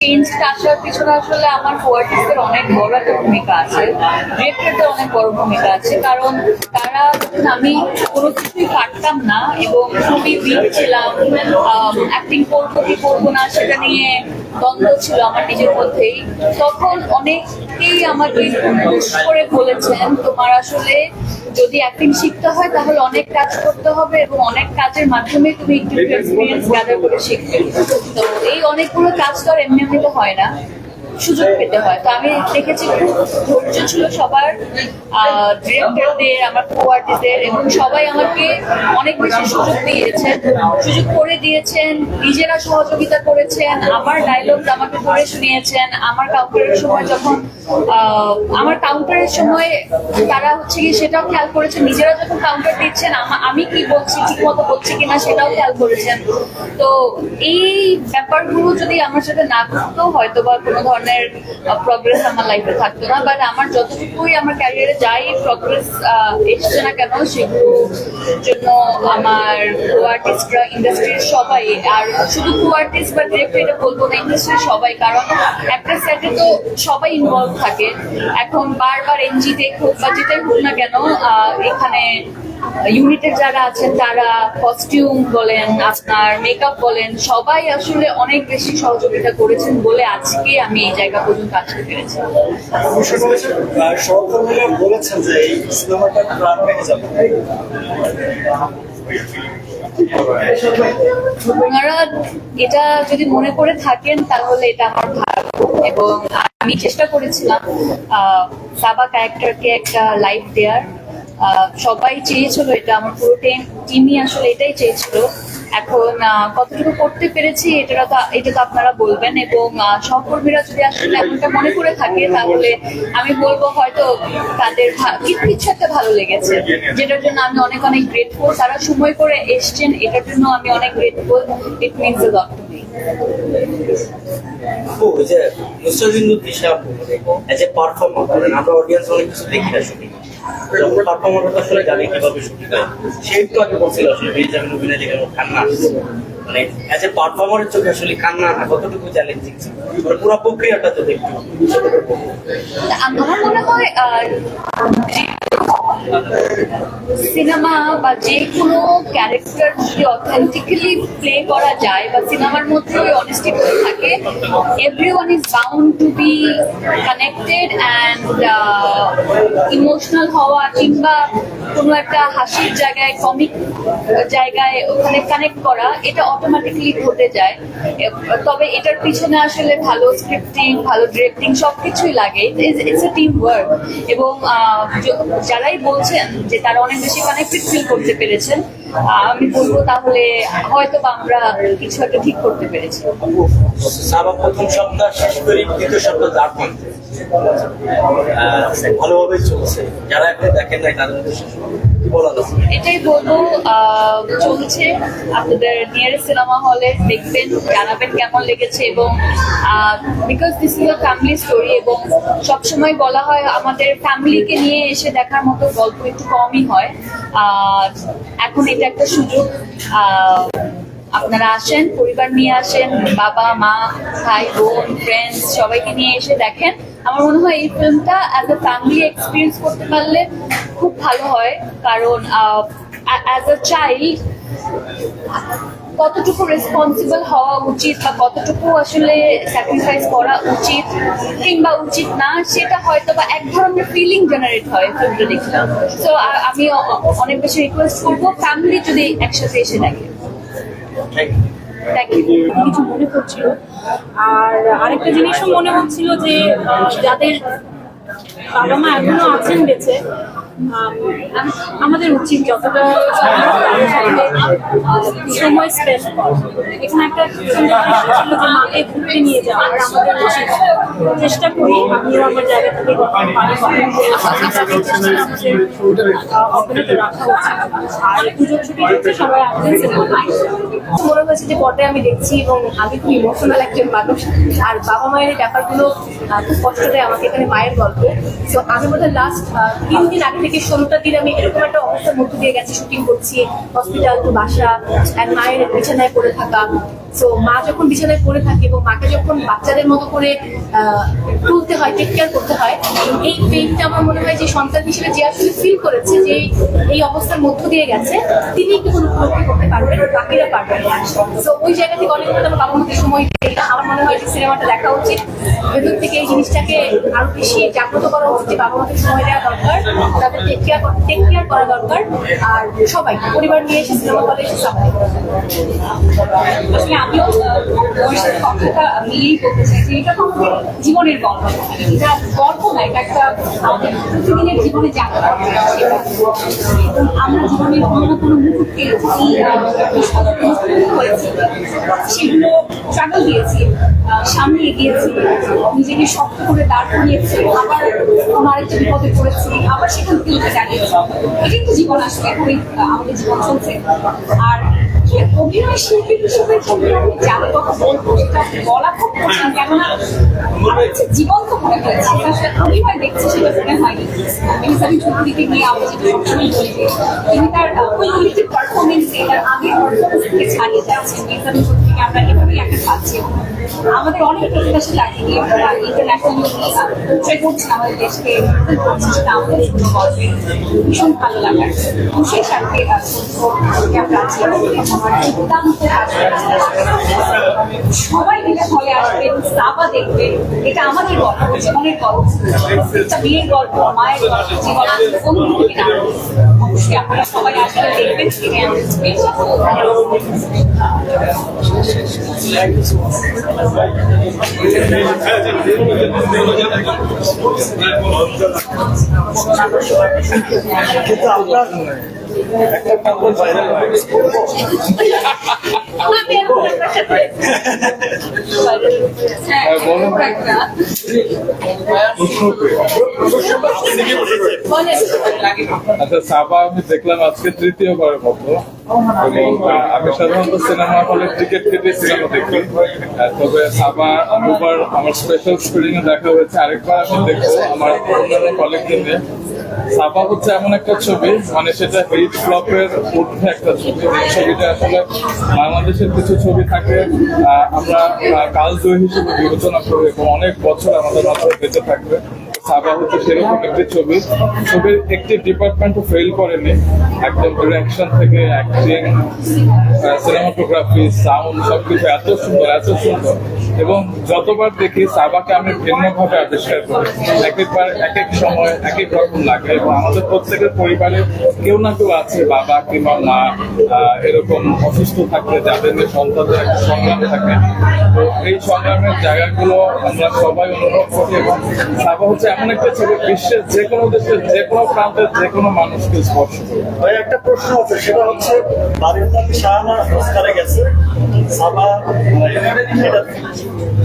চেঞ্জটা আসার পিছনে আসলে আমার কোয়ার্টিসের অনেক বড় একটা ভূমিকা আছে ডিরেক্টরদের অনেক বড় ভূমিকা আছে। কারণ তারা আমি কোনো কিছুই পারতাম না এবং খুবই উইক অ্যাক্টিং করব কি করব না সেটা নিয়ে দ্বন্দ্ব ছিল আমার নিজের মধ্যেই। তখন অনেকেই আমাকে করে বলেছেন, তোমার আসলে যদি অ্যাক্টিং শিখতে হয়, তাহলে অনেক কাজ করতে হবে এবং অনেক কাজের মাধ্যমে তুমি একটু এক্সপিরিয়েন্স গ্যাদার করে শিখবে তো এই অনেকগুলো কাজ তো আর এমনি এমনিতে হয় না। সুযোগ পেতে হয়। তো আমি দেখেছি খুব ধৈর্য ছিল সবার ডিরেক্টরদের আমার কো আর্টিস্টদের এবং সবাই আমাকে অনেক বেশি সুযোগ দিয়েছেন। সুযোগ করে দিয়েছেন, নিজেরা সহযোগিতা করেছেন, আমার ডায়লগ আমাকে করে শুনিয়েছেন। আমার কাউন্টারের সময় যখন আমার কাউন্টারের সময় তারা হচ্ছে কি সেটাও খেয়াল করেছেন। নিজেরা যখন কাউন্টার দিচ্ছেন, আমি কি বলছি ঠিক মতো বলছি কিনা সেটাও খেয়াল করেছেন। তো এই ব্যাপারগুলো যদি আমার সাথে না ঘটতো হয়তো বা কোনো ধরনের প্রগ্রেস আমার লাইফে থাকতো না। বাট আমার যতটুকুই আমার ক্যারিয়ারে যাই প্রগ্রেস এসছে না কেন সেগুলোর জন্য আমার আর্টিস্টরা ইন্ডাস্ট্রির সবাই, আর শুধু কো আর্টিস্ট বা ডিরেক্টর এটা বলব না ইন্ডাস্ট্রির সবাই, কারণ একটা সেটে তো সবাই ইনভলভ থাকে। এখন বারবার এনজিতে হোক বা যেটাই হোক না কেন এখানে ইউনিটের যারা আছেন তারা কস্টিউম বলেন আপনার মেকআপ বলেন সবাই আসলে অনেক বেশি সহযোগিতা করেছেন বলে আজকে আমি এই জায়গা পর্যন্ত আসতে পেরেছি। বলেছেন যে এই সিনেমাটা প্রাণ যাবে। ওনারা এটা যদি মনে করে থাকেন তাহলে এটা আমার ভাগ্য এবং আমি চেষ্টা করেছিলাম আহ, সাবা ক্যারেক্টারকে একটা লাইফ দেওয়ার সবাই চেয়েছিল এটা, আমার পুরো টিমই আসলে এটাই চেয়েছিল। এখন কতটুকু করতে পেরেছি এটা তো এটা তো আপনারা বলবেন এবং সহকর্মীরা যদি আসলে এমনটা মনে করে থাকে, তাহলে আমি বলব হয়তো তাদের কিছু একটা ভালো লেগেছে, যেটার জন্য আমি অনেক অনেক গ্রেটফুল তারা সময় করে এসছেন, এটার জন্য আমি অনেক grateful it means a lot যে দিশা এজ এ পারফর্মার আমরা অডিয়েন্স অনেক কিছু দেখি মানে মানে আমার মনে হয় সিনেমা বা যে কোনো ক্যারেক্টার যদি অথেন্টিক্যালি প্লে করা যায় বা সিনেমার মধ্যে ওই one is bound to be connected and emotional হওয়া কিংবা কোনো একটা হাসির জায়গায় কমিক জায়গায় ওখানে কানেক্ট করা, এটা অটোমেটিক্যালি ঘটে যায়। তবে এটার পিছনে আসলে ভালো স্ক্রিপ্টিং ভালো ডিরেক্টিং সবকিছুই লাগে। ইটস এ টিম ওয়ার্ক এবং যারাই বলছেন যে তারা অনেক বেশি কানেক্টেড ফিল করতে পেরেছেন আমি বলব তাহলে হয়তো বা আমরা কিছু একটা ঠিক করতে পেরেছি। সাবা প্রথম সপ্তাহ শেষ করে দ্বিতীয় সপ্তাহ ভালোভাবেই চলছে। যারা এখন দেখেন নাই তাদের এটাই বলব চলছে। আপনাদের নিয়ারেস্ট সিনেমা হলে দেখবেন জানাবেন কেমন লেগেছে এবং because this is a family story এবং সবসময় বলা হয় আমাদের ফ্যামিলিকে নিয়ে এসে দেখার মতো গল্প একটু কমই হয়। আর এখন এটা একটা সুযোগ। আপনারা আসেন, পরিবার নিয়ে আসেন, বাবা, মা, ভাই, বোন ফ্রেন্ডস সবাইকে নিয়ে এসে দেখেন। আমার মনে হয় এই ফিল্মটা অ্যাজ এ ফ্যামিলি এক্সপিরিয়েন্স করতে পারলে খুব ভালো হয়। কারণ অ্যাজ আ চাইল্ড কতটুকু রেসপন্সিবল হওয়া উচিত বা কতটুকু আসলে স্যাক্রিফাইস করা উচিত কিংবা উচিত না সেটা হয়তো বা এক ধরনের ফিলিং জেনারেট হয় ফিল্মটা দেখলাম তো আমি অনেক বেশি রিকোয়েস্ট করব ফ্যামিলি যদি একসাথে এসে দেখে। কিছু মনে করছিল। আর আরেকটা জিনিসও মনে হচ্ছিল যে যাদের বাবা মা এখনও আছেন বেঁচে আম, আমাদের উচিত যতটা সময় স্পেন্ড এখানে একটা মাকে ঘুরতে নিয়ে যাওয়া। আর আমাদের উচিত চেষ্টা করি আমিও আমার জায়গা থেকে আর পুজোর ছুটি সবাই মনে হয়েছে যে আমি দেখছি এবং আমি খুব ইমোশনাল একজন মানুষ। আর বাবা মায়ের ব্যাপারগুলো খুব কষ্ট দেয় আমাকে এখানে মায়ের গল্প। তো আমি বোধহয় লাস্ট তিন দিন আগে থেকে ষোলোটা দিন আমি এরকম একটা অবস্থার মধ্যে দিয়ে গেছে শুটিং করছি হসপিটাল তো বাসা আর মায়ের বিছানায় পড়ে থাকা। সো মা যখন বিছানায় পড়ে থাকে এবং মাকে যখন বাচ্চাদের মতো করে তুলতে হয় টেক কেয়ার করতে হয়, এই পেইনটা আমার মনে হয় যে সন্তান হিসেবে যে আসলে ফিল করেছে যে এই অবস্থার মধ্য দিয়ে গেছে, তিনি একটু উপলব্ধি করতে পারবেন বাকিরা পারবেন সো ওই জায়গা থেকে অনেক আমার বাবা মাকে সময় আমার মনে হয় যে সিনেমাটা দেখা উচিত। ভেতর থেকে এই জিনিসটাকে আরও বেশি জাগ্রত করা উচিত বাবা মাকে সময় দেওয়া দরকার, তাদের টেক কেয়ার টেক কেয়ার দরকার। আর সবাই, পরিবার নিয়ে এসে সিনেমা হলে এসে সাপ্লাই আসলে আমিও তোমার সাথে কথাটা মিলিয়ে বলতে চাই যে এটা তো আমাদের জীবনের গল্প। এটা গল্প না, এটা একটা আমাদের প্রতিদিনের জীবনে যা আমরা জীবনের কোনো না কোনো মুহূর্তে সেগুলো স্ট্রাগল দিয়েছি সামনে এগিয়েছি, নিজেকে শক্ত করে দাঁড় করিয়েছি, আবার কোনো আরেকটা বিপদে পড়েছি, আবার সেখান থেকে দাঁড়িয়েছি এটাই তো জীবন আসলে, এখনই আমাদের জীবন চলছে। আর অভিনয় আমি বলব, সেটা বলা খুব জীবন্ত মনে হয়েছে অভিনয় দেখছি সেটা মনে হয়নি। মিনিসাবি চৌধুরীকে নিয়ে আমরা যেটা সবসময় বলি যে, তিনি তার ওই লিমিটেড পারফরমেন্সে তার আগের চৌধুরীকে আমরা এভাবেই একটা পাচ্ছি। আমাদের অনেক প্রত্যাশা লাগে যে আমরা ইন্টারন্যাশনালি করছি আমাদের দেশকে করছি আমাদের জন্য গল্পে ভীষণ ভালো লাগার। এবং সেই সাথে আমার সবাই মিলে হলে আসবে সাবা দেখবে, এটা আমাদের গল্প জীবনের গল্প। একটা বিয়ের গল্প, মায়ের গল্প গল্প অনুভূতি না। অবশ্যই আপনারা সবাই আসলে দেখবেন থেকে কিন্তু আপনার আচ্ছা সাবা, আমি দেখলাম আজকে তৃতীয়বারের মতো। আমি সাধারণত সিনেমা হলে টিকিট কেটে সিনেমা দেখি। তবে সাবা দুবার আমার স্পেশাল স্ক্রিনিং দেখা হয়েছে। আরেকবার আমি দেখব আমার অন্যান্য কলেজদের সাবা হচ্ছে এমন একটা ছবি মানে সেটা হিট ফ্লপের ঊর্ধ্বে একটা ছবি। ছবিটা আসলে বাংলাদেশের কিছু ছবি থাকে আমরা কালজয়ী হিসেবে বিবেচনা করি এবং অনেক বছর আমাদের মাথায় বেঁচে থাকবে। সাবা হচ্ছে সেরকম ছবি। ছবির একটি ডিপার্টমেন্টও ফেল করেনি। একদম ডিরেকশন থেকে অ্যাক্টিং সিনেমাটোগ্রাফি সাউন্ড এত সুন্দর এত সুন্দর। এবং যতবার দেখি সাবাকে আমি ভিন্নভাবে আবিষ্কার করি। এক একবার এক এক সময় এক এক রকম লাগে। এবং আমাদের প্রত্যেকের পরিবারে কেউ না কেউ আছে, বাবা কিংবা মা এরকম অসুস্থ থাকলে যাদের সন্তানদের একটা সংগ্রাম থাকে। তো এই সংগ্রামের জায়গাগুলো আমরা সবাই অনুভব করি এবং সাবা হচ্ছে এমন একটা ছবি, বিশ্বের যে কোনো দেশের যে কোনো প্রান্তের যে কোনো মানুষকে স্পর্শ করে ভাই, একটা প্রশ্ন আছে, সেটা হচ্ছে বাড়ির নাকি শাহানা অস্কারে গেছে, সাবা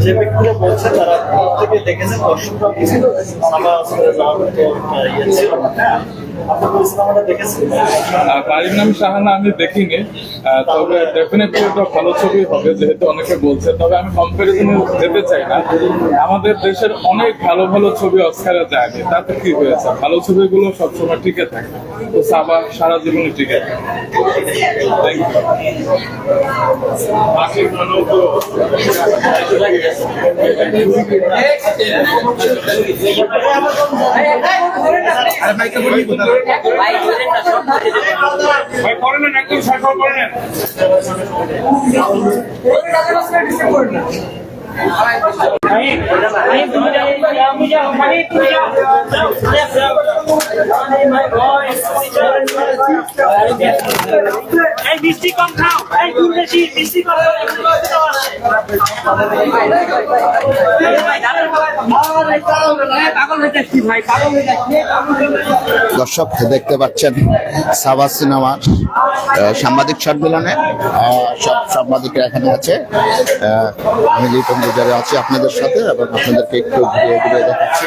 যে ব্যক্তিরা বলছে তারা প্রত্যেকে দেখেছেন, দর্শকরা সাবা অস্কারে যাওয়ার মতো ইয়ে ছিল। না হ্যাঁ বাড়ির নাম শাহানা আমি দেখিনি তবে ডেফিনেটলি এটা ভালো ছবি হবে যেহেতু অনেকে বলছে তবে আমি কম্পারিজনে যেতে চাই না আমাদের দেশের অনেক ভালো ভালো ছবি অস্কারে যায়নি তাতে কি হয়েছে ভালো ছবিগুলো সবসময় টিকে থাকে তো সাবা সারা জীবনে টিকে থাকে Thank you. দর্শক দেখতে পাচ্ছেন সাবা সিনেমার সাংবাদিক সম্মেলনে সব সাংবাদিকরা এখানে আছে। আমি লিটন গুজারে আছি আপনাদের সাথে এবং আপনাদেরকে একটু ঘুরিয়ে ঘুরিয়ে দেখাচ্ছি।